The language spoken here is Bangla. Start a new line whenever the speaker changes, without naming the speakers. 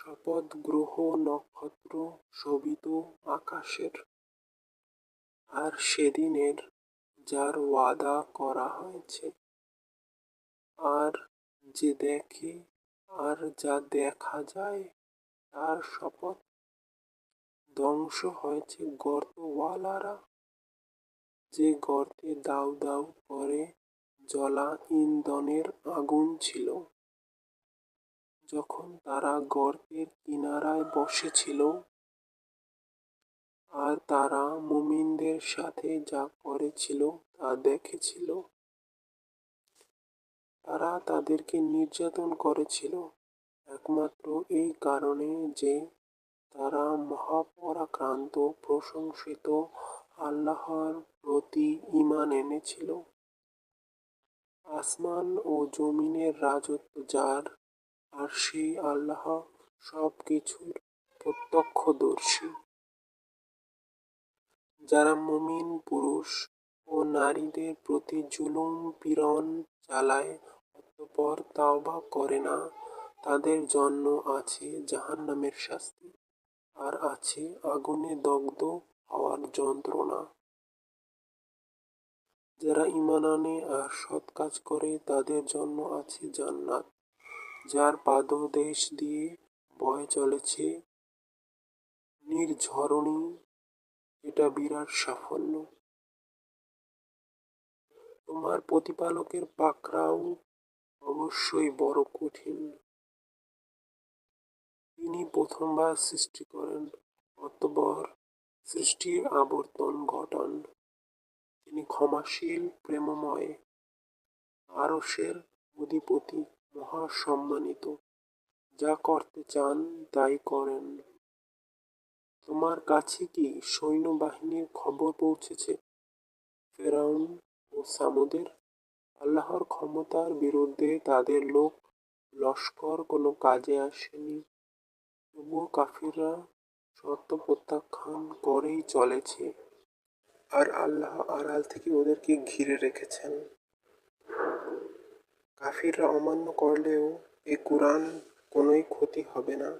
শপথ গ্রহ নক্ষত্র শোভিত আকাশের। আর সেদিনের যার ওয়াদা করা হয়েছে, আর যে দেখে, আর যা দেখা যায়, তার শপথ ধ্বংস হয়েছে গর্তওয়ালারা। যে গর্তে দাউ দাউ করে জ্বলা ইন্ধনের আগুন ছিল যখন তারা গর্তের কিনারায় বসেছিল আর তারা মুমিনদের সাথে যা করেছিল তা দেখেছিল, তারা তাদেরকে নির্যাতন করেছিল। একমাত্র এই কারণে যে তারা মহাপরাক্রান্ত, প্রশংসিত, আল্লাহর প্রতি ঈমান এনেছিল। আসমান ও জমিনের রাজত্ব যার আর সেই আল্লাহ সব কিছুর প্রত্যক্ষদর্শী। যারা মুমিন পুরুষ ও নারীদের প্রতি জুলুম, পীড়ন চালায়, অতঃপর তাওবা করে না, তাদের জন্য আছে জাহান্নামের শাস্তি আর আছে আগুনে দগ্ধ হওয়ার যন্ত্রণা। যারা ঈমান আনে আর সৎ কাজ করে, তাদের জন্য আছে জান্নাত। যার পাদদেশ দিয়ে বয়ে চলেছে। নির্ঝরণী, এটা বিরাট সাফল্য। তোমার প্রতিপালকের পাকড়াও অবশ্যই বড় কঠিন। তিনি প্রথমবার সৃষ্টি করেন, অতঃপর সৃষ্টির আবর্তন ঘটান। তিনি ক্ষমাশীল, প্রেমময় আরশের অধিপতি। মহাসম্মানিত। যা করতে চান, তাই করেন। তোমার কাছে কি সৈন্যবাহিনীর খবর পৌঁছেছে? ফেরাউন ও সামুদের? আল্লাহর ক্ষমতার বিরুদ্ধে তাদের লোক লস্কর কোনো কাজে আসেনি। তবুও কাফিররা শর্ত প্রত্যাখ্যান করেই চলেছে। আর আল্লাহ আড়াল থেকে ওদেরকে ঘিরে রেখেছেন। কাফিররা অমান্য করলেও এই কোরআন কোনোই ক্ষতি হবে না।